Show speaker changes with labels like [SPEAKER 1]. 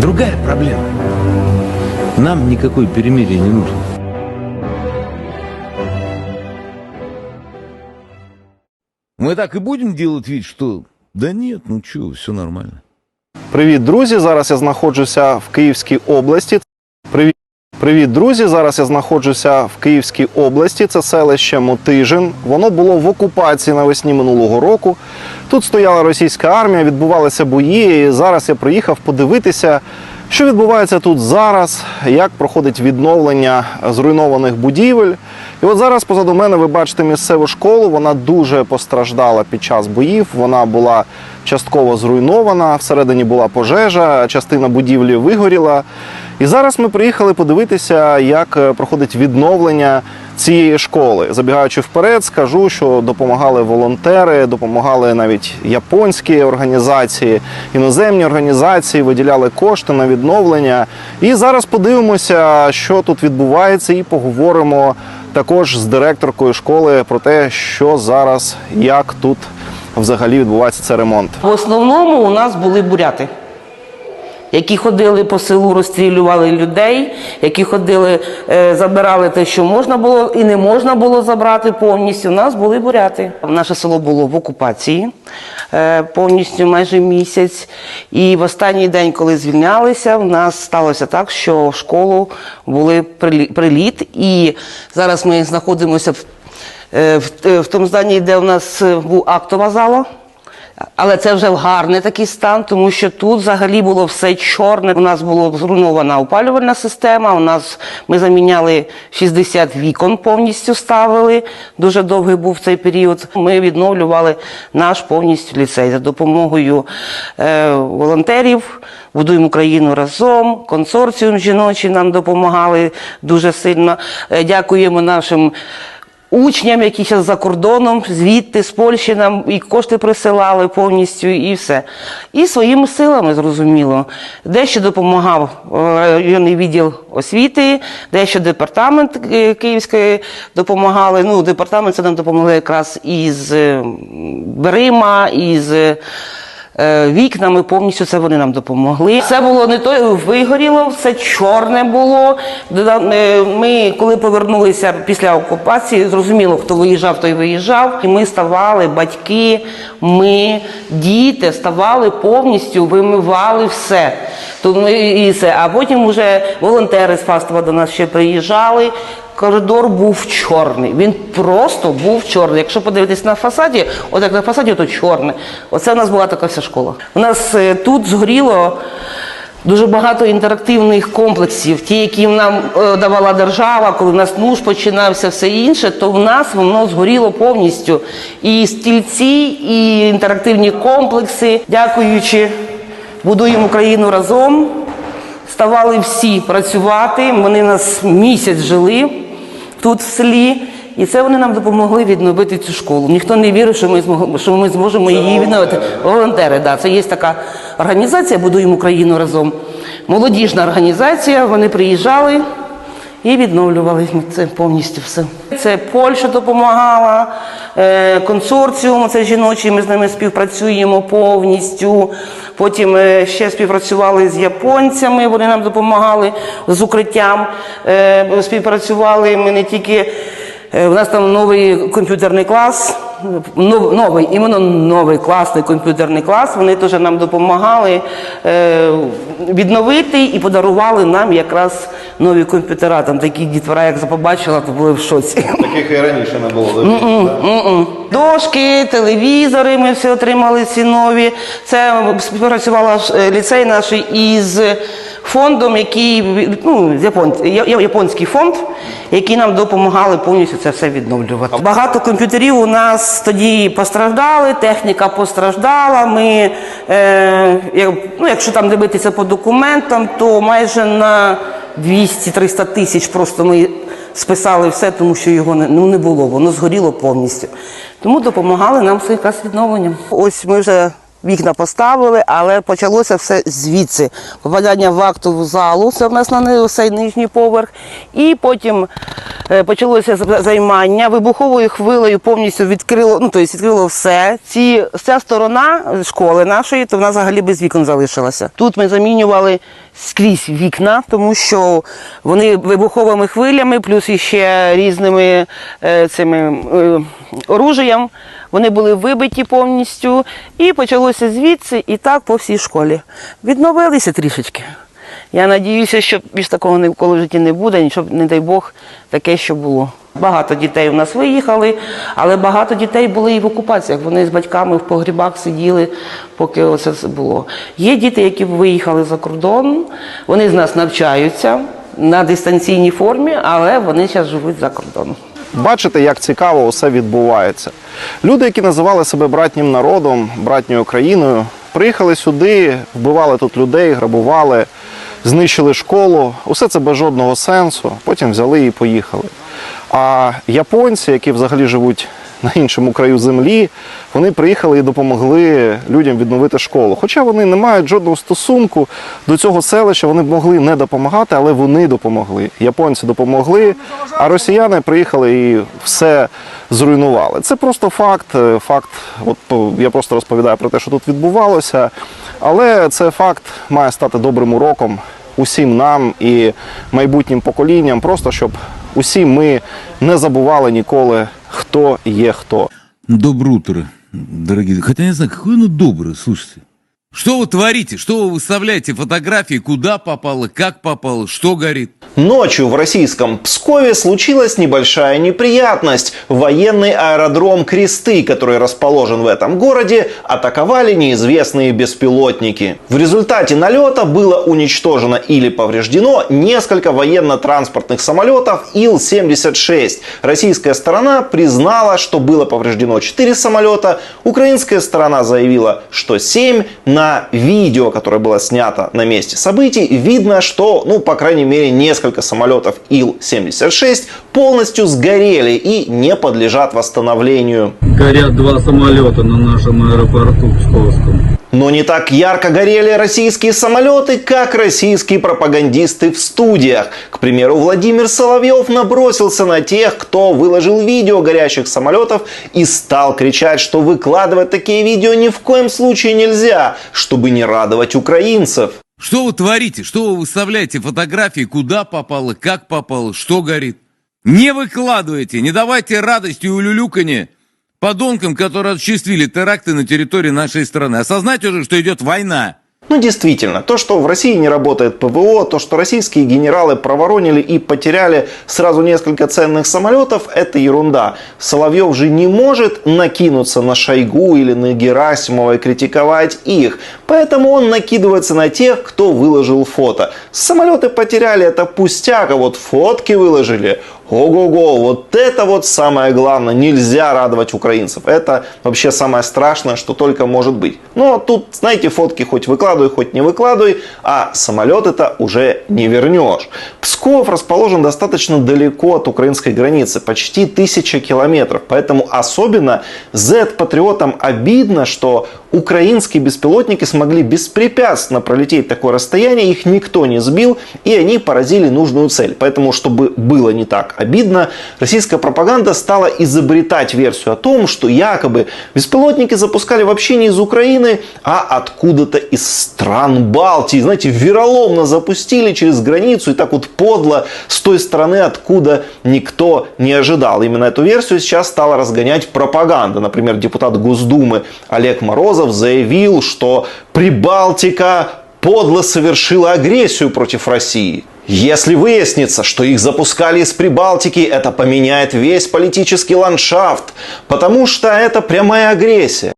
[SPEAKER 1] Другая проблема. Нам никакой перемирие не нужно. Мы так и будем делать вид, что... Да нет, ну что, все нормально.
[SPEAKER 2] Привіт, друзі! Зараз я знаходжуся в Київській області. Привіт, Привіт, друзі! Зараз я знаходжуся в Київській області. Це селище Мотижин. Воно було в окупації навесні минулого року. Тут стояла російська армія, відбувалися бої. І зараз я приїхав подивитися, що відбувається тут зараз, як проходить відновлення зруйнованих будівель. І от зараз позаду мене ви бачите місцеву школу. Вона дуже постраждала під час боїв. Вона була частково зруйнована. Всередині була пожежа, частина будівлі вигоріла. І зараз ми приїхали подивитися, як е, проходить відновлення цієї школи. Забігаючи вперед, скажу, що допомагали волонтери, допомагали навіть японські організації, іноземні організації, виділяли кошти на відновлення. І зараз подивимося, що тут відбувається, і поговоримо також з директоркою школи про те, що зараз, як тут взагалі відбувається цей ремонт.
[SPEAKER 3] В основному у нас були буряти, які ходили по селу, розстрілювали людей, які ходили, е, забирали те, що можна було і не можна було забрати повністю. У нас були буряти. Наше село було в окупації е, повністю майже місяць. І в останній день, коли звільнялися, в нас сталося так, що в школу були прилі- приліт. І зараз ми знаходимося в, е, в, в тому зданні, де у нас був актова зала. Але це вже гарний такий стан, тому що тут взагалі було все чорне. У нас була зруйнована опалювальна система. У нас ми заміняли 60 вікон, повністю ставили. Дуже довгий був цей період. Ми відновлювали наш повністю ліцей за допомогою е, волонтерів. Будуємо Україну разом. Консорціум жіночий нам допомагали дуже сильно. Е, Дякуємо нашим. Учням, які зараз за кордоном, звідти, з Польщі нам і кошти присилали повністю, і все. І своїми силами, зрозуміло. Дещо допомагав е, районний відділ освіти, дещо департамент е, Київської допомагали. Ну, департамент це нам допомогли якраз із дверима, із. Е, Вікнами повністю це вони нам допомогли. Це було не то вигоріло, все чорне було. Е, Ми, коли повернулися після окупації, зрозуміло, хто виїжджав, той виїжджав. І ми ставали, батьки, ми, діти, ставали повністю, вимивали все. То ми і все. А потім вже волонтери з Фастова до нас ще приїжджали. Коридор був чорний. Він просто був чорний. Якщо подивитись на фасаді, от як на фасаді, то чорне. Оце в нас була така вся школа. У нас е, тут згоріло дуже багато інтерактивних комплексів. Ті, які нам е, давала держава, коли в нас НУШ починався, все інше, то в нас воно згоріло повністю. І стільці, і інтерактивні комплекси, дякуючи, будуємо Україну разом. Ставали всі працювати. Вони нас місяць жили тут в селі. І це вони нам допомогли відновити цю школу. Ніхто не вірив, що ми змогли, що ми зможемо її відновити. Волонтери, да, це є така організація Будуємо Україну разом. Молодіжна організація. Вони приїжджали і відновлювали це повністю все. Це Польща допомагала, е, консорціум, це жіночий, ми з ними співпрацюємо повністю. Потім е, ще співпрацювали з японцями, вони нам допомагали з укриттям. Е, Співпрацювали ми не тільки. У нас там новий комп'ютерний клас, новий, іменно новий класний комп'ютерний клас. Вони теж нам допомагали е, відновити і подарували нам якраз нові комп'ютера. Там такі дітвора, як побачила, то були в шоці.
[SPEAKER 2] Таких і раніше не було.
[SPEAKER 3] Дошки, телевізори ми всі отримали ці нові. Це співпрацювала е, ліцей наш із фондом, який ну, японський фонд, який нам допомагали повністю це все відновлювати. Багато комп'ютерів у нас тоді постраждали, техніка постраждала. Ми, е, ну, якщо там дивитися по документам, то майже на 200-300 тисяч просто ми списали все, тому що його не, ну, не було, воно згоріло повністю. Тому допомагали нам все якраз відновленням. Ось ми вже вікна поставили, але почалося все звідси. Попадання в актову залу, це в нас на цей нижній поверх. І потім е, почалося займання. Вибуховою хвилею повністю відкрило, ну тобто відкрило все. Ці, ця сторона школи нашої, то вона взагалі без вікон залишилася. Тут ми замінювали скрізь вікна, тому що вони вибуховими хвилями, плюс іще різними е, цими е, оружієм. Вони були вибиті повністю, і почалося звідси, і так по всій школі. Відновилися трішечки. Я надіюся, що більш такого ніколи в житті не буде, нічого, не дай Бог, таке, що було. Багато дітей у нас виїхали, але багато дітей були і в окупаціях. Вони з батьками в погрібах сиділи, поки оце все було. Є діти, які виїхали за кордон, вони з нас навчаються на дистанційній формі, але вони зараз живуть за кордоном.
[SPEAKER 2] Бачите, як цікаво усе відбувається. Люди, які називали себе братнім народом, братньою країною, приїхали сюди, вбивали тут людей, грабували, знищили школу. Усе це без жодного сенсу. Потім взяли і поїхали. А японці, які взагалі живуть на іншому краю землі, вони приїхали і допомогли людям відновити школу. Хоча вони не мають жодного стосунку до цього селища, вони б могли не допомагати, але вони допомогли. Японці допомогли, а росіяни приїхали і все зруйнували. Це просто факт. е, Факт, от я просто розповідаю про те, що тут відбувалося. Але це факт має стати добрим уроком усім нам і майбутнім поколінням, просто щоб усі ми не забували ніколи, хто є хто.
[SPEAKER 1] Ну, Доброе утро, дорогие. Хотя не знаю, какое оно доброе, слушайте. Что вы творите? Что вы выставляете фотографии? Куда попало? Как попало? Что горит?
[SPEAKER 2] Ночью в российском Пскове случилась небольшая неприятность. Военный аэродром Кресты, который расположен в этом городе, атаковали неизвестные беспилотники. В результате налета было уничтожено или повреждено несколько военно-транспортных самолетов Ил-76. Российская сторона признала, что было повреждено 4 самолета. Украинская сторона заявила, что 7. На видео, которое было снято на месте событий, видно, что, ну, по крайней мере, несколько самолетов Ил-76 полностью сгорели и не подлежат восстановлению.
[SPEAKER 4] Горят два самолета на нашем аэропорту Псковском.
[SPEAKER 2] Но не так ярко горели российские самолеты, как российские пропагандисты в студиях. К примеру, Владимир Соловьев набросился на тех, кто выложил видео горящих самолетов и стал кричать, что выкладывать такие видео ни в коем случае нельзя, чтобы не радовать украинцев.
[SPEAKER 1] Что вы творите? Что вы выставляете фотографии? Куда попало? Как попало? Что горит? Не выкладывайте, не давайте радости и улюлюканье подонкам, которые осуществили теракты на территории нашей страны. Осознайте уже, что идет война.
[SPEAKER 2] Ну, действительно, то, что в России не работает ПВО, то, что российские генералы проворонили и потеряли сразу несколько ценных самолетов, это ерунда. Соловьев же не может накинуться на Шойгу или на Герасимова и критиковать их. Поэтому он накидывается на тех, кто выложил фото. Самолеты потеряли, это пустяк, а вот фотки выложили. Ого-го, вот это вот самое главное. Нельзя радовать украинцев. Это вообще самое страшное, что только может быть. Но тут, знаете, фотки хоть выкладывай, хоть не выкладывай, а самолет это уже не вернешь. Псков расположен достаточно далеко от украинской границы, почти тысяча километров. Поэтому особенно Z-патриотам обидно, что украинские беспилотники смогли беспрепятственно пролететь такое расстояние, их никто не сбил, и они поразили нужную цель. Поэтому, чтобы было не так обидно, российская пропаганда стала изобретать версию о том, что якобы беспилотники запускали вообще не из Украины, а откуда-то из стран Балтии. Знаете, вероломно запустили через границу и так вот подло с той стороны, откуда никто не ожидал. Именно эту версию сейчас стала разгонять пропаганда. Например, депутат Госдумы Олег Морозов заявил, что Прибалтика подло совершила агрессию против России. Если выяснится, что их запускали из Прибалтики, это поменяет весь политический ландшафт, потому что это прямая агрессия.